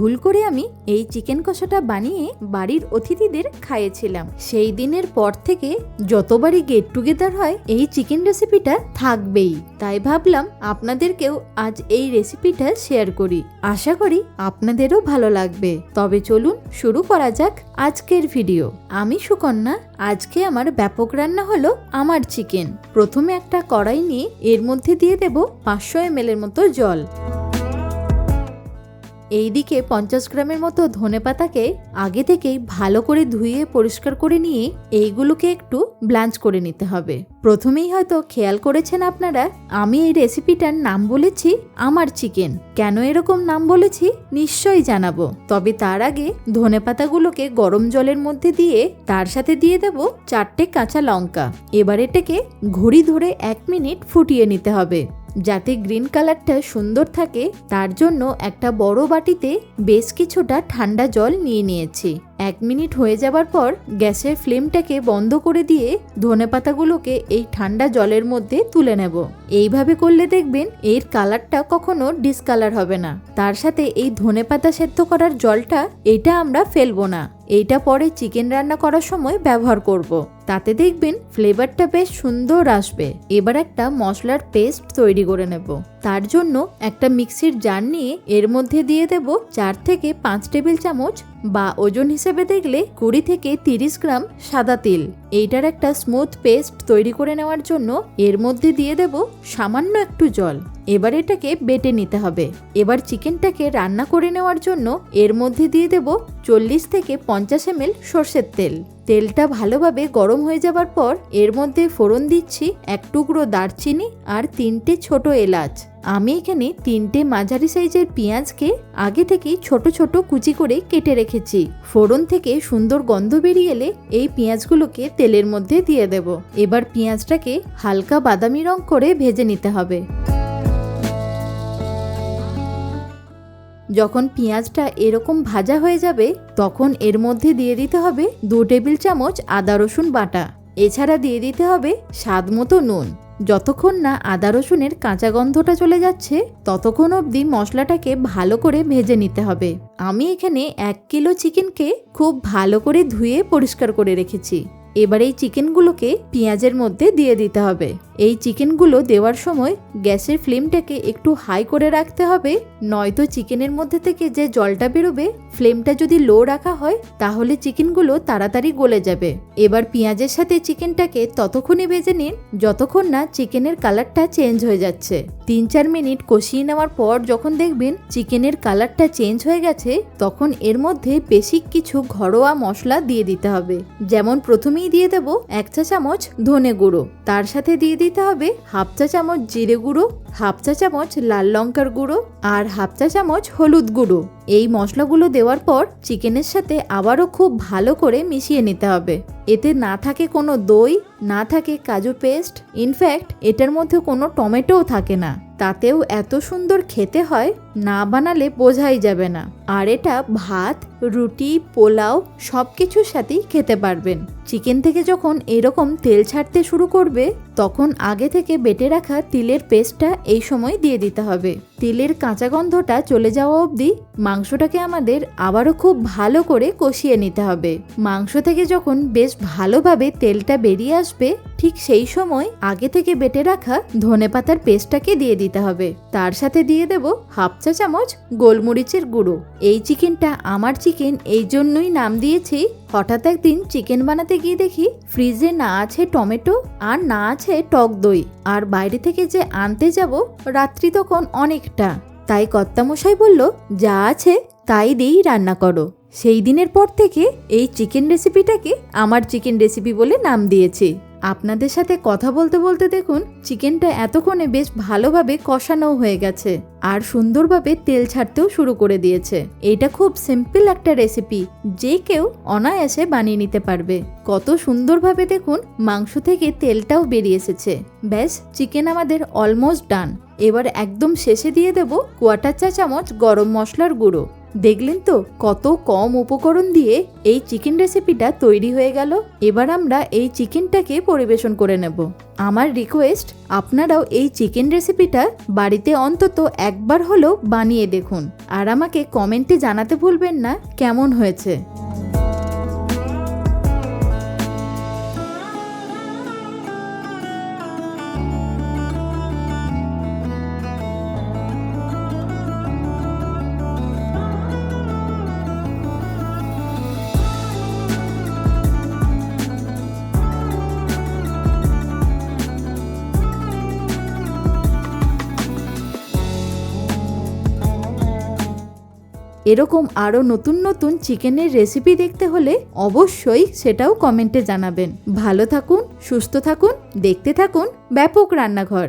ভুল করে আমি এই চিকেন কষাটা বানিয়ে বাড়ির অতিথিদের খাইয়েছিলাম। সেই দিনের পর থেকে যতবারই গেট টুগেদার হয়, এই চিকেন রেসিপিটা থাকবেই। তাই ভাবলাম আপনাদেরকেও আজ এই রেসিপিটা শেয়ার করি। আশা করি আপনাদেরও ভালো লাগবে। তবে চলুন শুরু করা যাক আজকের ভিডিও আমি সুকন্যা, আজকে আমার ব্যাপক রান্না হলো আমার চিকেন। প্রথমে একটা কড়াই নিয়ে এর মধ্যে দিয়ে দেব পাঁচশো এম এর মতো জল। এইদিকে পঞ্চাশ গ্রামের মতো ধনে পাতাকে আগে থেকেই ভালো করে ধুয়ে পরিষ্কার করে নিয়ে এইগুলোকে একটু ব্লাঞ্চ করে নিতে হবে। প্রথমেই হয়তো খেয়াল করেছেন আপনারা, আমি এই রেসিপিটার নাম বলেছি আমার চিকেন। কেন এরকম নাম বলেছি? নিশ্চয়ই জানাব। তবে তার আগে ধনে পাতাগুলোকে গরম জলের মধ্যে দিয়ে তার সাথে দিয়ে দেব চারটে কাঁচা লঙ্কা। এবার এটাকে ঘড়ি ধরে এক মিনিট ফুটিয়ে নিতে হবে। যাতে গ্রিন কালারটা সুন্দর থাকে, তার জন্য একটা বড় বাটিতে বেশ কিছুটা ঠান্ডা জল নিয়ে নিয়েছি। এক মিনিট হয়ে যাবার পর গ্যাসের ফ্লেমটাকে বন্ধ করে দিয়ে ধনে পাতাগুলোকে এই ঠান্ডা জলের মধ্যে তুলে নেব। এইভাবে করলে দেখবেন এর কালারটা কখনো ডিসকালার হবে না। তার সাথে এই ধনে পাতা সেদ্ধ করার জলটা এটা আমরা ফেলব না। এইটা পরে চিকেন রান্না করার সময় ব্যবহার করব। তাতে দেখবেন ফ্লেভারটা বেশ সুন্দর আসবে। এবার একটা মশলার পেস্ট তৈরি করে নেব। তার জন্য একটা মিক্সির জার নিয়ে এর মধ্যে দিয়ে দেব চার থেকে পাঁচ টেবিল চামচ বা ওজন হিসেবে দেখলে কুড়ি থেকে তিরিশ গ্রাম সাদা তিল। এইটার একটা স্মুথ পেস্ট তৈরি করে নেওয়ার জন্য এর মধ্যে দিয়ে দেব সামান্য একটু জল। এবার এটাকে বেটে নিতে হবে। এবার চিকেনটাকে রান্না করে নেওয়ার জন্য এর মধ্যে দিয়ে দেব চল্লিশ থেকে পঞ্চাশ এম এল সর্ষের তেল। তেলটা ভালোভাবে গরম হয়ে যাবার পর এর মধ্যে ফোড়ন দিচ্ছি এক টুকরো দারচিনি আর তিনটে ছোট এলাচ। আমি এখানে তিনটে মাঝারি সাইজের পেঁয়াজকে আগে থেকেই ছোট ছোট কুচি করে কেটে রেখেছি। ফোড়ন থেকে সুন্দর গন্ধ বেরিয়ে এলে এই পেঁয়াজগুলোকে তেলের মধ্যে দিয়ে দেব। এবার পেঁয়াজটাকে হালকা বাদামি রং করে ভেজে নিতে হবে। যখন পেঁয়াজটা এরকম ভাজা হয়ে যাবে, তখন এর মধ্যে দিয়ে দিতে হবে দু টেবিল চামচ আদা রসুন বাটা। এছাড়া দিয়ে দিতে হবে স্বাদ মতো নুন। যতক্ষণ না আদা রসুনের কাঁচা গন্ধটা চলে যাচ্ছে, ততক্ষণ অবধি মশলাটাকে ভালো করে ভেজে নিতে হবে। আমি এখানে এক কিলো চিকেনকে খুব ভালো করে ধুয়ে পরিষ্কার করে রেখেছি। এবার এই চিকেনগুলোকে পেঁয়াজের মধ্যে দিয়ে দিতে হবে। এই চিকেনগুলো দেওয়ার সময় গ্যাসের ফ্লেমটাকে একটু হাই করে রাখতে হবে, নয়তো চিকেনের মধ্যে থেকে যে জলটা বেরোবে, ফ্লেমটা যদি লো রাখা হয়, তাহলে চিকেনগুলো তাড়াতাড়ি গলে যাবে। এবার পেঁয়াজের সাথে চিকেনটাকে ততক্ষণই ভেজে নিন, যতক্ষণ না চিকেনের কালারটা চেঞ্জ হয়ে যাচ্ছে। তিন চার মিনিট কষিয়ে নেওয়ার পর যখন দেখবেন চিকেনের কালারটা চেঞ্জ হয়ে গেছে, তখন এর মধ্যে বেসিক কিছু ঘরোয়া মশলা দিয়ে দিতে হবে। যেমন প্রথমেই দিয়ে দেব এক চা চামচ ধনে গুঁড়ো। তার সাথে দিয়ে দিতে হবে হাফ চা চামচ জিরে গুঁড়ো, হাফ চা চামচ লাল লঙ্কার গুঁড়ো আর হাফ চা চামচ হলুদ গুঁড়ো। এই মশলাগুলো দেওয়ার পর চিকেনের সাথে আবারও খুব ভালো করে মিশিয়ে নিতে হবে। এতে না থাকে কোনো দই, না থাকে কাজু পেস্ট ইনফ্যাক্ট এটার মধ্যে কোনো টমেটোও থাকে না। তাতেও এত সুন্দর খেতে হয়, না বানালে বোঝাই যাবে না। আর এটা ভাত, রুটি, পোলাও সব কিছুর সাথেই খেতে পারবেন। চিকেন থেকে যখন এরকম তেল ছাড়তে শুরু করবে, তখন আগে থেকে বেটে রাখা তিলের পেস্টটা এই সময় দিয়ে দিতে হবে। তিলের কাঁচা গন্ধটা চলে যাওয়া অবধি মাংসটাকে আমাদের আবারও খুব ভালো করে কষিয়ে নিতে হবে। মাংস থেকে যখন বেশ ভালোভাবে তেলটা বেরিয়ে আসবে ঠিক সেই সময় আগে থেকে বেটে রাখা ধনে পাতার পেস্টটাকে দিয়ে দিতে হবে। তার সাথে দিয়ে দেব হাফ চা চামচ গোলমরিচের গুঁড়ো। এই চিকেনটা আমার চিকেন, এই জন্যই নাম দিয়েছি। হঠাৎ একদিন চিকেন বানাতে গিয়ে দেখি ফ্রিজে না আছে টমেটো আর না আছে টক দই। আর বাইরে থেকে যে আনতে যাব রাত্রি তখন অনেকটা। তাই কর্তামশাই বলল, যা আছে তাই দিয়েই রান্না করো। সেই দিনের পর থেকে এই চিকেন রেসিপিটাকে আমার চিকেন রেসিপি বলে নাম দিয়েছি। আপনাদের সাথে কথা বলতে বলতে দেখুন, চিকেনটা এতক্ষণে বেশ ভালোভাবে কষানো হয়ে গেছে আর সুন্দরভাবে তেল ছাড়তেও শুরু করে দিয়েছে। এটা খুব সিম্পল একটা রেসিপি যে কেউ অনায়াসে বানিয়ে নিতে পারবে। কত সুন্দরভাবে দেখুন, মাংস থেকে তেলটাও বেরিয়ে এসেছে। ব্যাস, চিকেন আমাদের অলমোস্ট ডান এবার একদম শেষে দিয়ে দেব কোয়াটার চা চামচ গরম মশলার গুঁড়ো। দেখলেন তো কত কম উপকরণ দিয়ে এই চিকেন রেসিপিটা তৈরি হয়ে গেল? এবার আমরা এই চিকেনটাকে পরিবেশন করে নেব। আমার রিকোয়েস্ট আপনারাও এই চিকেন রেসিপিটা বাড়িতে অন্তত একবার হলেও বানিয়ে দেখুন। আর আমাকে কমেন্টে জানাতে ভুলবেন না, কেমন হয়েছে? এরকম আরও নতুন নতুন চিকেনের রেসিপি দেখতে হলে অবশ্যই সেটাও কমেন্টে জানাবেন। ভালো থাকুন, সুস্থ থাকুন, দেখতে থাকুন ব্যাপক রান্নাঘর।